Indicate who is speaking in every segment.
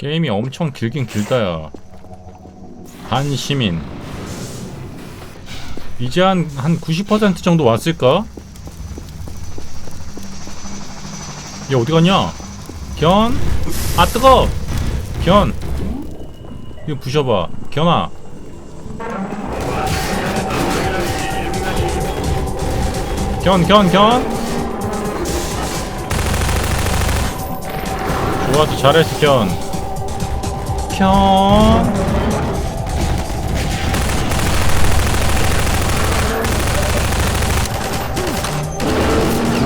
Speaker 1: 게임이 엄청 길긴 길다야. 반시민. 이제 한, 한 90% 정도 왔을까? 얘 어디 갔냐? 견? 아, 뜨거! 견! 이거 부셔봐. 견아. 견, 견, 견! 좋아도 잘했어, 견. 견.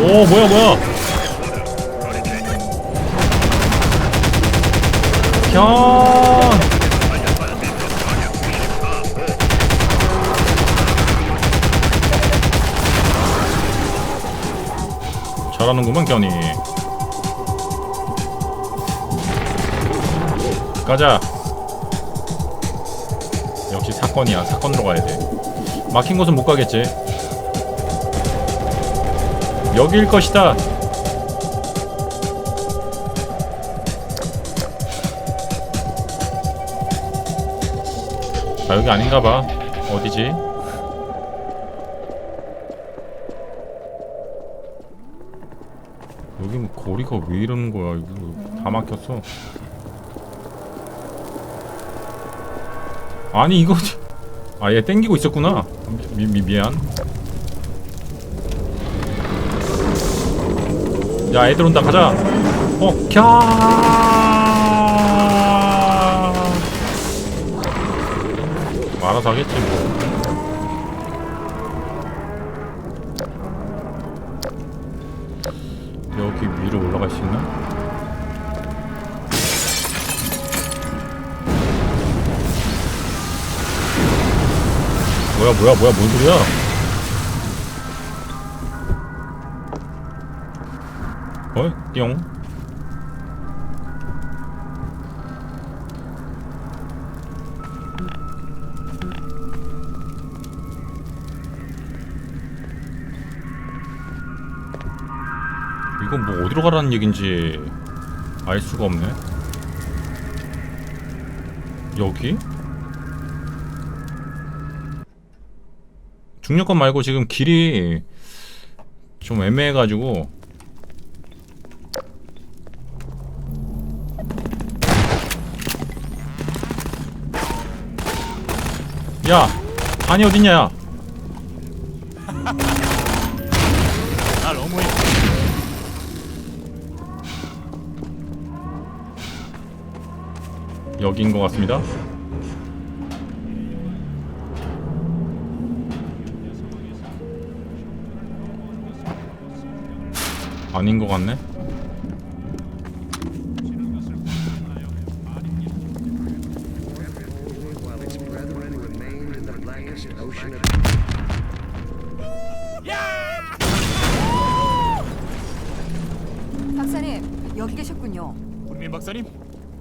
Speaker 1: 오, 뭐야, 뭐야. 견. 잘하는구만, 견이. 가자. 역시 사건이야. 사건으로 가야 돼. 막힌 곳은 못 가겠지. 여기일 것이다. 아 여기 아닌가 봐. 어디지? 뭐 거리가 왜 이러는 거야? 이거 다 막혔어. 아니 이거 아 얘 땡기고 있었구나. 미, 미 미안. 야 애들 온다 가자. 어 캬. 알아서 하겠지 뭐. 뭐야 뭐야 뭔 소리야? 어? 띠용 이건 뭐 어디로 가라는 얘긴지 알 수가 없네 여기? 중력권 말고 지금 길이 좀 애매해가지고. 야 아니 어딨냐 야?
Speaker 2: 날 어머니
Speaker 1: 여기인 것 같습니다 아닌 것 같네.
Speaker 3: 여기 계셨군요.
Speaker 2: 부리맨 박사님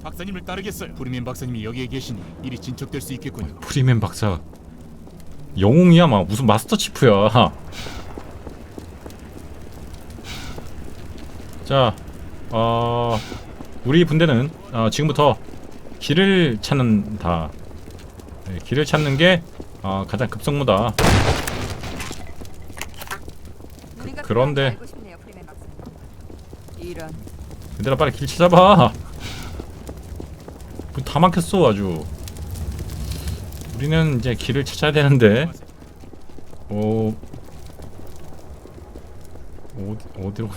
Speaker 2: 박사님을 따르겠어요. 부리맨 박사님이 여기에 계시니 일이 진척될 수 있겠군요.
Speaker 1: 프리맨 박사. 영웅이야 막 무슨 마스터 치프야 자 어, 우리 분대는 어, 지금부터 길을 찾는다. 네, 길을 찾는 게 어, 가장 급선무다.
Speaker 3: 누군가
Speaker 1: 그런데- 얘들아 빨리 길 찾아봐. 뭐다 막혔어 아주. 우리는 이제 길을 찾아야 되는데. 어 어디 어디로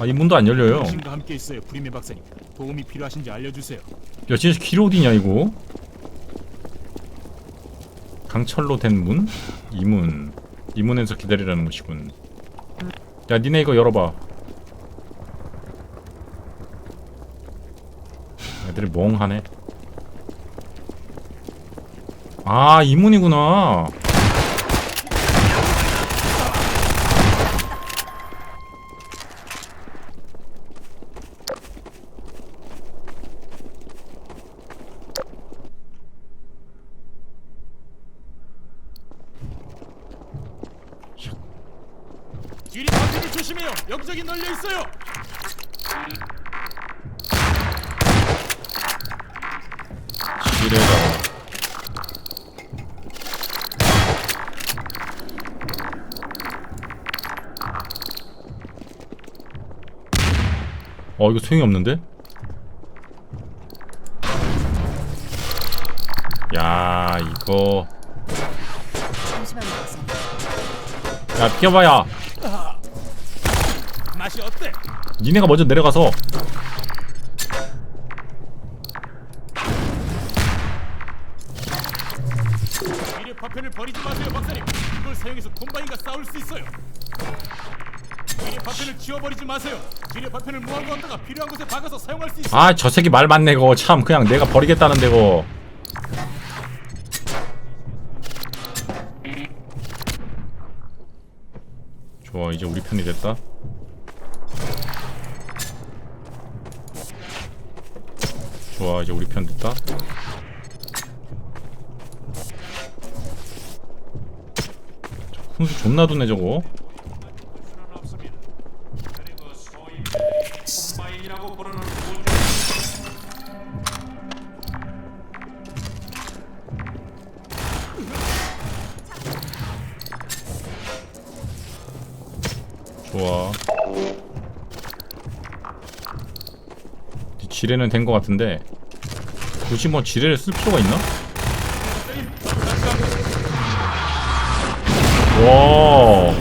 Speaker 1: 아 이 문도 안 열려요.
Speaker 2: 당신과 함께 있어요 부리맨 박사님. 도움이 필요하신지 알려주세요.
Speaker 1: 야 진짜 길 어디냐 이거? 강철로 된 문? 이 문. 이 문에서 기다리라는 것이군. 야 니네 이거 열어봐. 애들이 멍하네. 아 이 문이구나
Speaker 2: 뒤리 바퀴를 조심해요 여기저기 널려 있어요
Speaker 1: 지뢰다. 어 이거 소용이 없는데? 야 이거
Speaker 3: 잠시만요, 박사님.
Speaker 1: 야 비켜봐야
Speaker 2: 맛이 어때?
Speaker 1: 니네가 먼저 내려가서
Speaker 2: 미래 파편을 버리지 마세요, 박사님. 이걸 사용해서 콤바인과 싸울 수 있어요. 파편을 지워버리지 마세요. 미래 파편을 모아두었다가 필요한 곳에 박아서 사용할 수 있어요.
Speaker 1: 아저 새끼 말 맞네 거. 참 그냥 내가 버리겠다는데 거. 좋아 이제 우리 편이 됐다. 좋아 이제 우리 편 됐다. 훈수 존나 두네 저거 좋아. 이 지뢰는 된 것 같은데 굳이 뭐 지뢰를 쓸 필요가 있나? 와.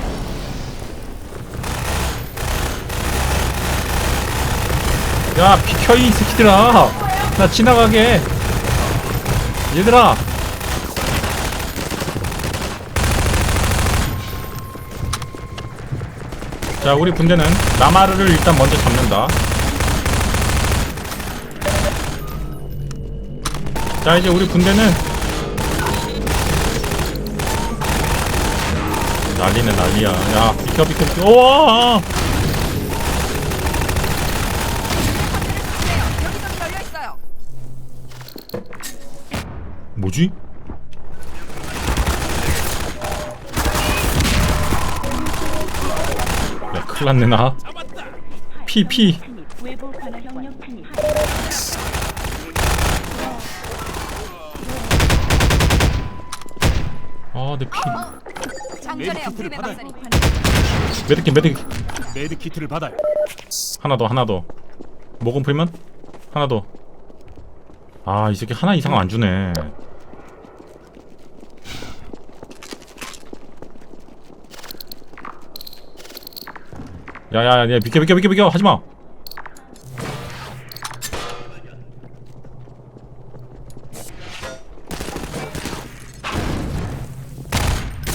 Speaker 1: 야 비켜 이 새끼들아. 나 지나가게. 얘들아. 자 우리 군대는 나마르를 일단 먼저 잡는다 자 이제 우리 군대는 난리네 난리야 야 비켜 비켜 비켜 우와. 뭐지? 큰일났네 나. 피피. 아내 피. 메드킷 메드킷.
Speaker 2: 메드 키트를 받아요.
Speaker 1: 하나 더 하나 더. 목은 풀면? 하나 더아 이 새끼 하나 이상 안 주네 야야야 야, 비켜 비켜 비켜 비켜. 하지마.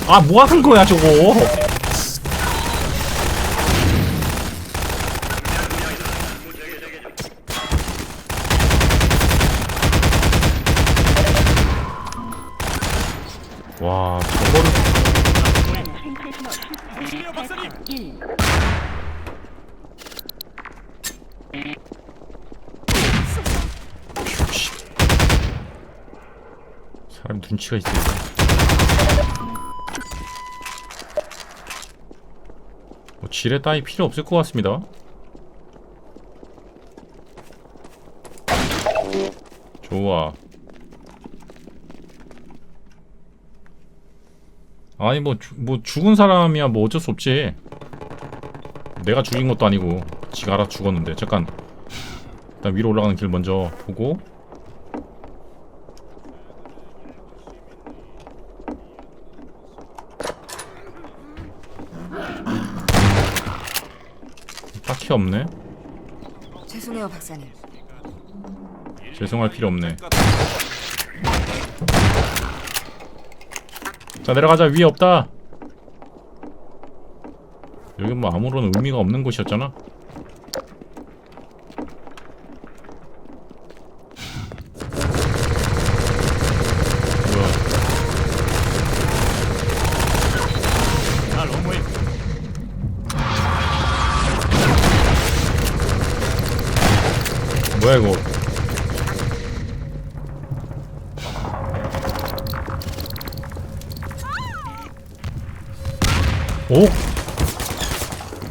Speaker 1: 아 뭐하는 거야 저거 와 저거를
Speaker 4: 생태신호
Speaker 2: 조심해요, 박사님.
Speaker 4: 1
Speaker 1: 눈치가 있어. 뭐 지뢰 따위 필요 없을 것 같습니다. 좋아. 아니 뭐, 주, 뭐 죽은 사람이야 뭐 어쩔 수 없지. 내가 죽인 것도 아니고 지가 알아 죽었는데 잠깐 일단 위로 올라가는 길 먼저 보고 딱히 없네.
Speaker 3: 죄송해요, 박사님.
Speaker 1: 죄송할 필요 없네. 자 내려가자 위에 없다. 여기 뭐 아무런 의미가 없는 곳이었잖아.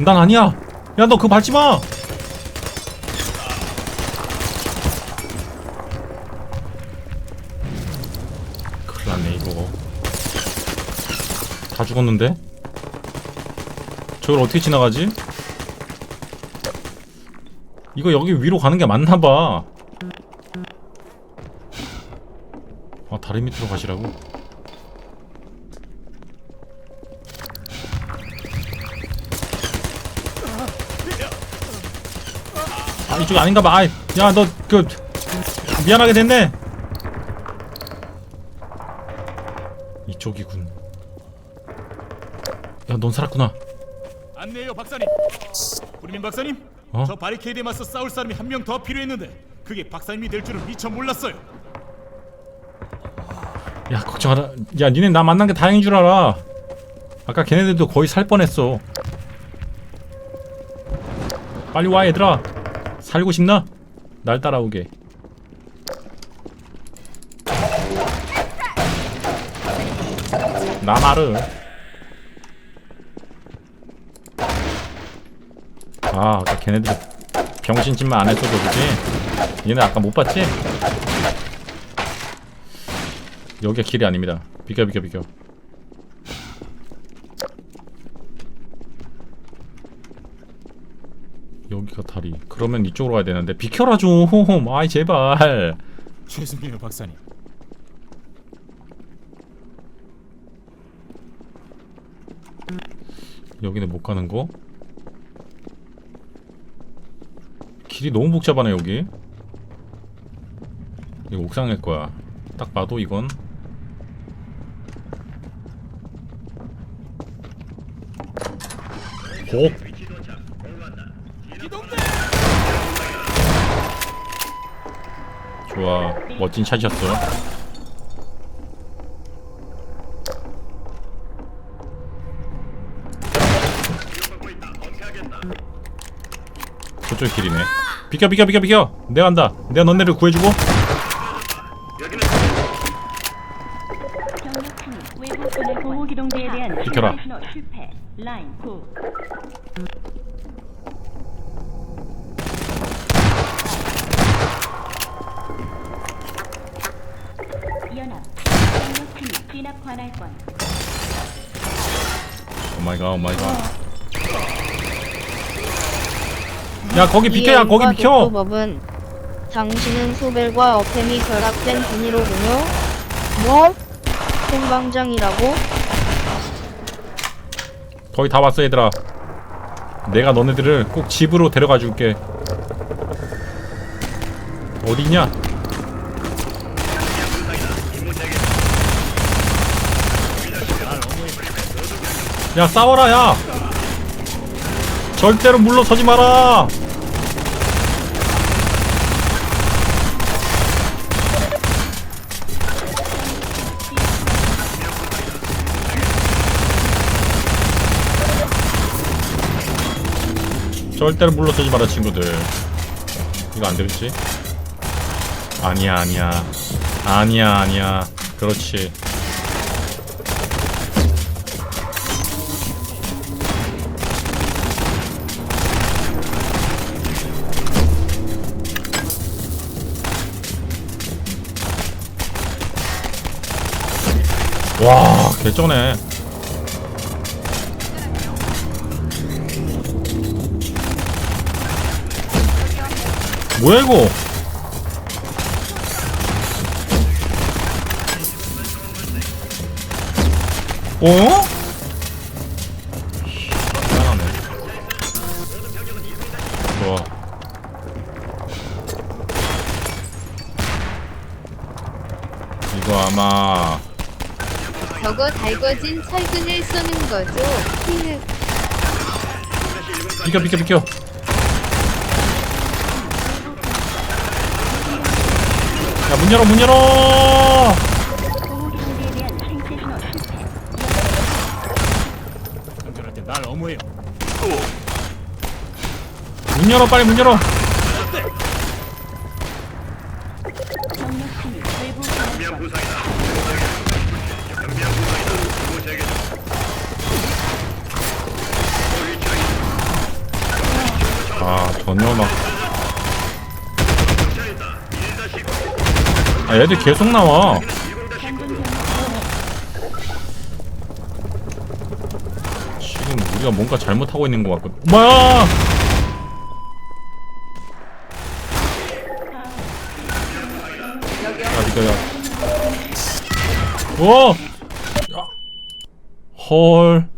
Speaker 1: 난 아니야. 야, 너 그거 밟지 마. 큰일 났네, 이거. 다 죽었는데? 저걸 어떻게 지나가지? 이거 여기 위로 가는 게 맞나 봐. 아, 다리 밑으로 가시라고? 아, 이쪽 아닌가 봐. 아이, 야, 너, 그, 미안하게 됐네. 이쪽이군. 야, 넌 살았구나.
Speaker 2: 안내해요 박사님. 구리민 박사님.
Speaker 1: 어?
Speaker 2: 저 바리케이드에 맞서 싸울 사람이 한 명 더 필요했는데 그게 박사님이 될 줄은 미처 몰랐어요.
Speaker 1: 야, 걱정하라. 야, 니네 나 만난 게 다행인 줄 알아. 아까 걔네들도 거의 살 뻔했어. 빨리 와, 얘들아. 살고 싶나? 날 따라오게. 나 말을. 아, 아까 걔네들 병신짓만 안 했어도 그지? 얘네 아까 못 봤지? 여기가 길이 아닙니다. 비켜 비켜 비켜. 여기가 다리. 그러면 이쪽으로 가야 되는데 비켜라 좀. 아이 제발.
Speaker 2: 죄송해요 박사님.
Speaker 1: 여기는 못 가는 거. 길이 너무 복잡하네 여기. 이거 옥상일 거야. 딱 봐도 이건 곡. 좋아, 멋진 샷이었어. 저쪽 길이네. 비켜 비켜 비켜 비켜. 내가 간다. 내가 너네를 구해주고. 야 거기 비켜, 야 거기 비켜.
Speaker 5: 법은 당신은 소벨과 어펜이 결합된 분이로군요. 뭐? 생방장이라고?
Speaker 1: 거의 다 왔어 얘들아. 내가 너네들을 꼭 집으로 데려가 줄게. 어디냐? 야 싸워라 야. 절대로 물러서지 마라. 절대로 물러 서지 마라 친구들. 이거 안 되겠지? 아니야 아니야. 아니야 아니야. 그렇지. 와 개쩌네 뭐야 이거? 어? 희한하네. 좋아. 이거 아마
Speaker 6: 저거 달궈진 철근을 쏘는 거죠. 히읗.
Speaker 1: 비켜 비켜 비켜. 야 문 열어 문 열어.
Speaker 2: 날 어무해요.
Speaker 1: 문 열어 빨리 문 열어.
Speaker 4: 경력팀이 외부 관할권.
Speaker 1: 아 전혀 막. 아 얘들 계속 나와.
Speaker 4: 경력
Speaker 1: 우리가 뭔가 잘못하고 있는 것 같거든. 엄마야! 야, 니가 야. 오! 야. 헐.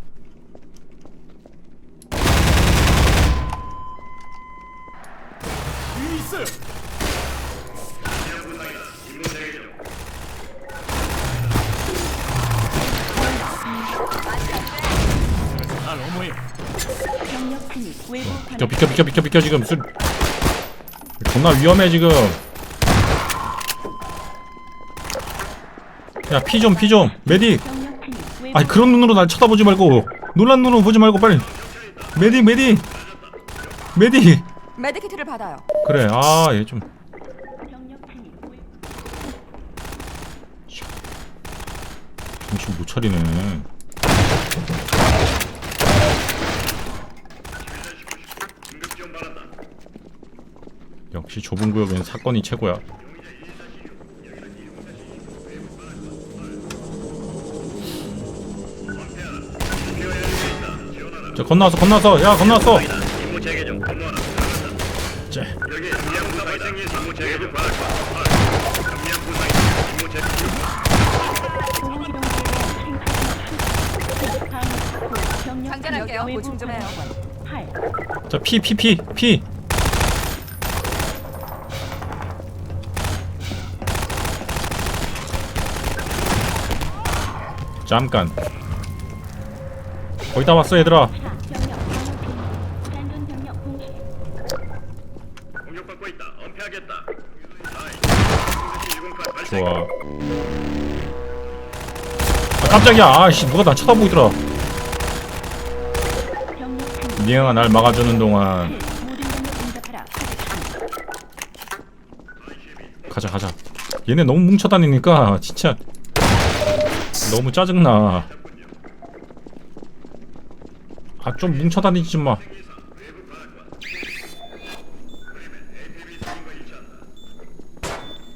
Speaker 2: 위에 있어요. 아 너무해요.
Speaker 4: 병력 진입 외부
Speaker 1: 비켜 비켜 비켜 비켜 비켜 지금. 술. 존나 위험해 지금. 야 피 좀 피 좀. 메딕 아니 그런 눈으로 날 쳐다보지 말고. 놀란 눈으로 보지 말고 빨리. 메딕 메딕 메딕
Speaker 3: 메디키트를 받아요.
Speaker 1: 그래 아 얘 좀
Speaker 4: 병력 진입 외부
Speaker 1: 정신 못 차리네. 역시 좁은 구역엔 사건이 최고야. 자 건너왔어 건너왔어 야 건너왔어
Speaker 4: 소호 경제대원 생태신호
Speaker 3: 장전할게요. 보충 좀 해요.
Speaker 1: 8자피 피 피 피. 잠깐. 거의 다 왔어 얘들아.
Speaker 4: 4 병력 방어 중 짠돈 병력 공시
Speaker 7: 공격받고 있다. 은폐하겠다.
Speaker 1: 좋아. 아 깜짝이야. 아씨 누가 나 쳐다보고 있더라.
Speaker 4: 병력 진입
Speaker 1: 니영아 날 막아주는 동안 가자 가자 얘네 너무 뭉쳐다니니까 진짜 너무 짜증나 아 좀 뭉쳐다니지 마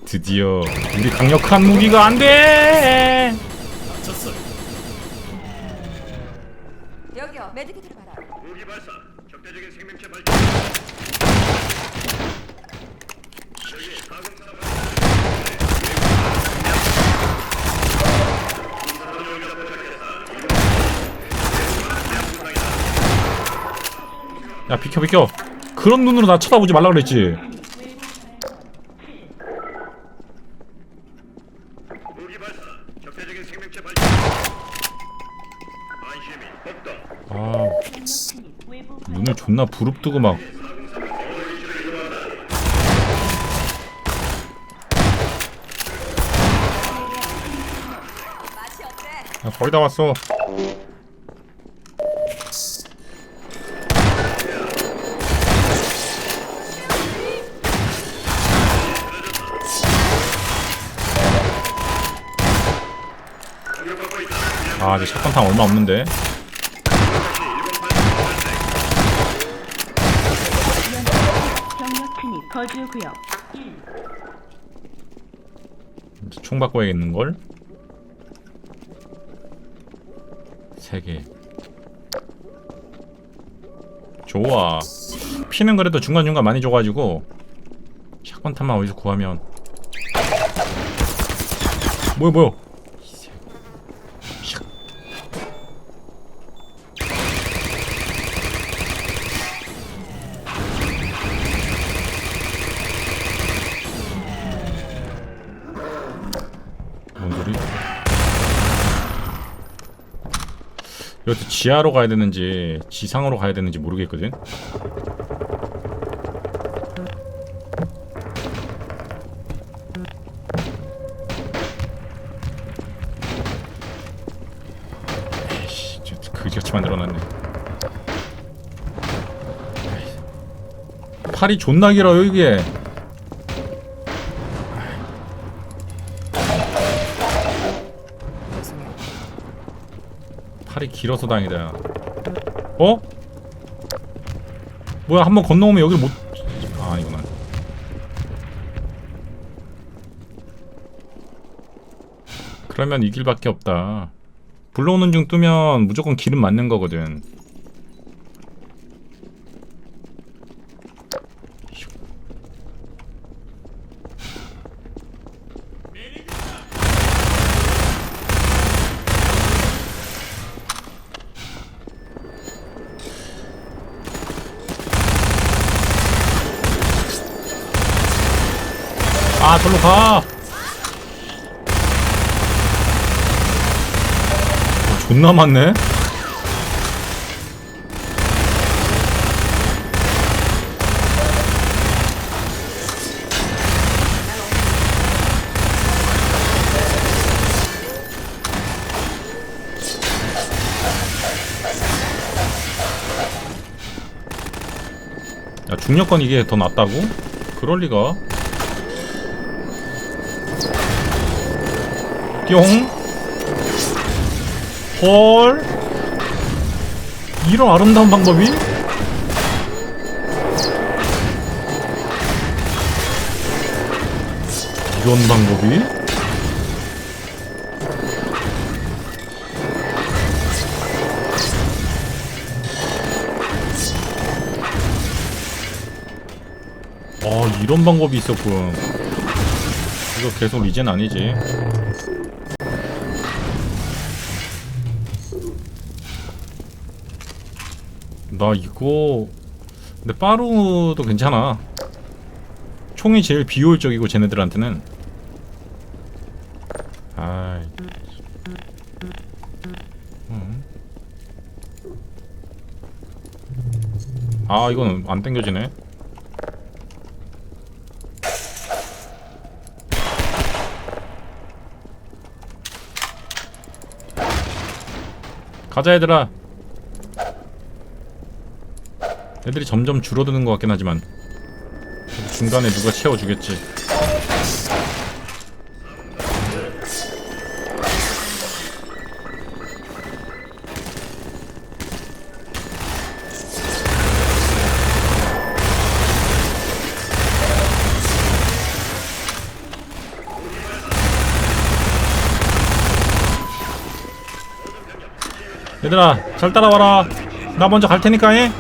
Speaker 1: 드디어 우리 강력한 무기가 안돼.
Speaker 3: 여기요. 메디키트를 받아요.
Speaker 7: 무기 발사. 적대적인 생명체 발견.
Speaker 1: 야 비켜 비켜. 그런 눈으로 나 쳐다보지 말라 그랬지. 아 눈을 존나 부릅뜨고 막? 야, 거의 다 왔어 아 이제 샷건탕 얼마 없는데.
Speaker 4: 병력 진입 거주 구역. 1
Speaker 1: 이제 총 바꿔야겠는걸? 3개. 좋아. 피는 그래도 중간중간 많이 줘가지고 샷건탄만 어디서 구하면. 뭐야 뭐야 이 새끼. 샥. 뭔 소리? 여기서 지하로 가야 되는지 지상으로 가야 되는지 모르겠거든. 에이씨, 저 그지같이 만들어놨네. 팔이 존나 길어요 이게. 길어서 다행이다. 어? 뭐야 한 번 건너오면 여기를 못... 아 아니구나. 그러면 이 길밖에 없다. 불러오는 중 뜨면 무조건 길은 맞는 거거든. 아 절로 가. 어, 존나 많네. 야 중력권 이게 더 낫다고? 그럴 리가. 뿅. 헐. 이런 아름다운 방법이? 이런 방법이? 아 이런 방법이 있었군 이거 계속 리젠 아니지 나 이거 근데 빠루도 괜찮아. 총이 제일 비효율적이고 쟤네들한테는. 아이. 음. 아 이거는 안 땡겨지네. 가자 얘들아 애들이 점점 줄어드는 것 같긴 하지만 중간에 누가 채워주겠지. 얘들아 잘 따라와라. 나 먼저 갈 테니까 해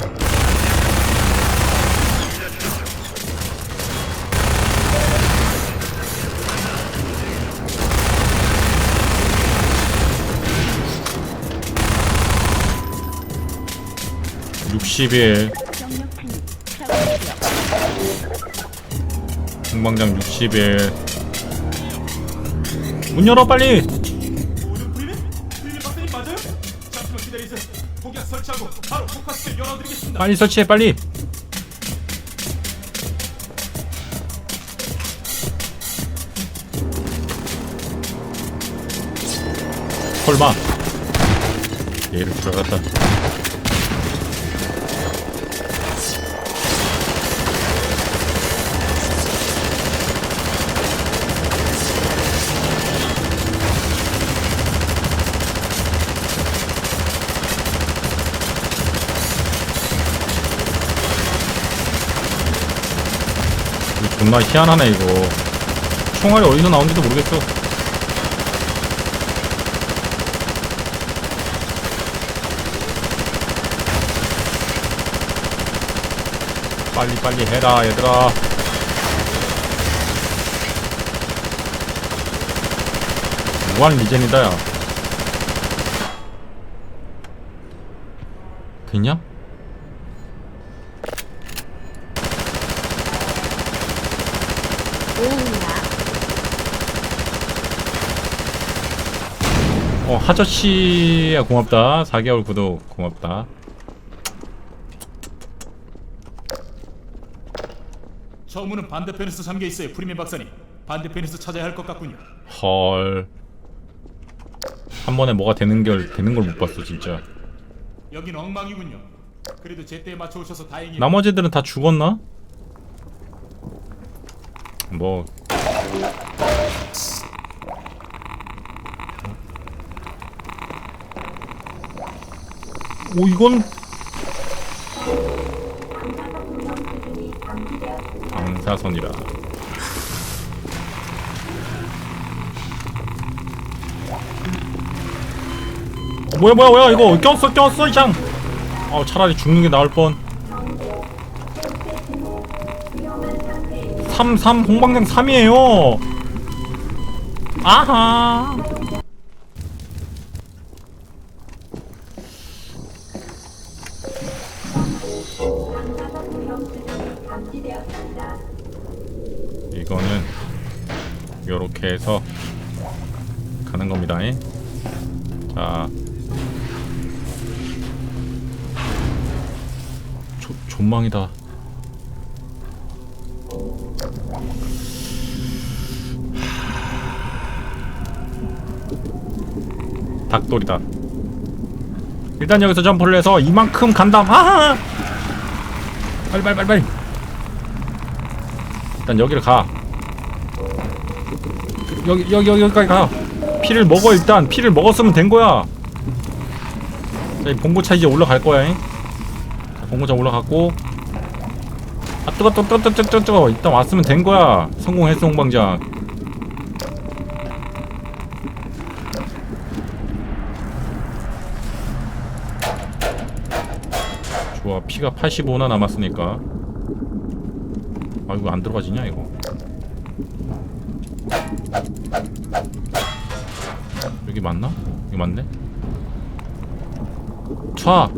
Speaker 4: 61
Speaker 1: 공방장 61 문 열어 빨리. 빨리 설치해 빨리. 설마. 얘를 들어갔다. 존나 희한하네 이거. 총알이 어디서 나온지도 모르겠어. 빨리 빨리 해라 얘들아. 무한 리젠이다 야. 그냥? 하저씨야 고맙다 4개월 구독 고맙다
Speaker 2: 처음은 반대편에서 잠겨 있어요, 프리맨 박사님. 반대편에서 찾아야 할 것 같군요.
Speaker 1: 헐. 한 번에 뭐가 되는 걸 되는 걸 못 봤어 진짜.
Speaker 2: 여긴 엉망이군요. 그래도 제때에 맞춰 오셔서 다행이에요.
Speaker 1: 나머지들은 다 죽었나? 뭐 오 이건 방사선이라 어, 뭐야 뭐야 뭐야 이거 꼈어 꼈어 이장 어 차라리 죽는 게 나을 뻔 3, 3, 홍방장 3이에요. 아하. 이거는 요렇게 해서 가는 겁니다. 자, 조, 존망이다. 닭돌이다. 일단 여기서 점프를 해서 이만큼 간다. 아! 빨리 빨리 빨리 빨리. 일단 여기를 가. 여기 여기 여기 여기까지 가. 피를 먹어 일단 피를 먹었으면 된 거야. 자, 이 봉고차 이제 올라갈 거야. 잉? 자, 봉고차 올라갔고. 아 뜨거 뜨거 뜨거 뜨거 뜨거 뜨거 일단 왔으면 된 거야. 성공했어 홍방장. 좋아 피가 85나 남았으니까 아 이거 안 들어가지냐 이거 여기 맞나? 여기 맞네? 차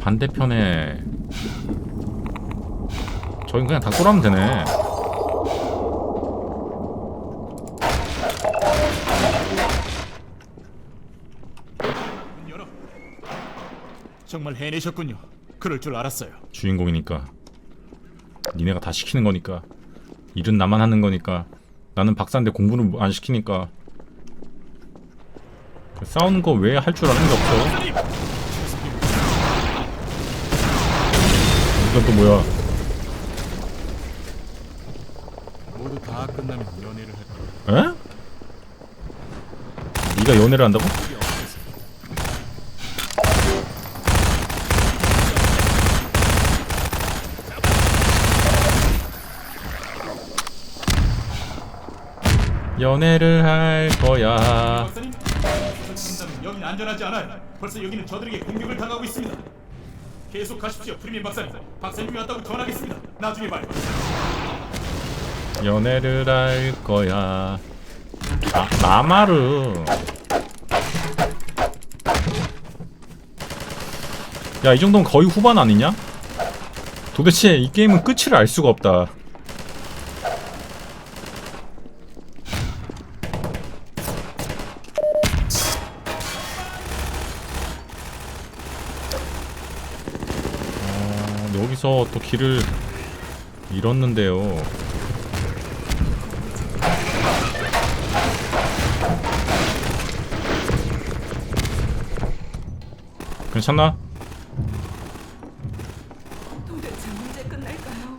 Speaker 1: 반대편에 저긴 그냥 닭돌하면 되네
Speaker 2: 문 열어. 정말 해내셨군요. 그럴 줄 알았어요.
Speaker 1: 주인공이니까. 니네가 다 시키는 거니까. 일은 나만 하는 거니까. 나는 박사인데 공부를 안 시키니까. 그 싸우는 거 외에 할줄 아는 게 없어? 이건 또 뭐야?
Speaker 2: 모두 다 끝나면 연애를 할
Speaker 1: 에? 네가 연애를 한다고? 연애를 할 거야
Speaker 2: 박사님, 여긴 안전하지 않아요. 벌써 여기는 저들에게 공격을 당하고 있습니다. 계속 가십시오, 프리민 박사님. 박사님이 왔다고 전하겠습니다. 나중에 봐요.
Speaker 1: 연애를 할 거야. 아, 마마르. 야, 이 정도면 거의 후반 아니냐? 도대체 이 게임은 끝을 알 수가 없다. 또 길을 잃었는데요. 괜찮나?
Speaker 3: 도대체 언제 끝날까요?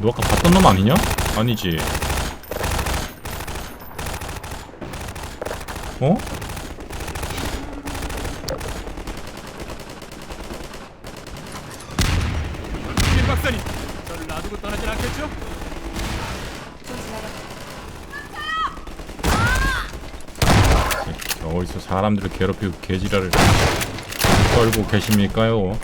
Speaker 1: 너 아까 봤던 놈 아니냐? 아니지. 어?
Speaker 2: 프리민 박사님, 저를 놔두고 떠나진 않겠죠?
Speaker 3: 좀 지나가.
Speaker 1: 어디서 사람들을 괴롭히고 개지랄을 떨고 계십니까요?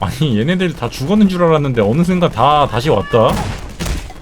Speaker 1: 아니 얘네들 다 죽었는 줄 알았는데 어느 순간 다 다시 왔다?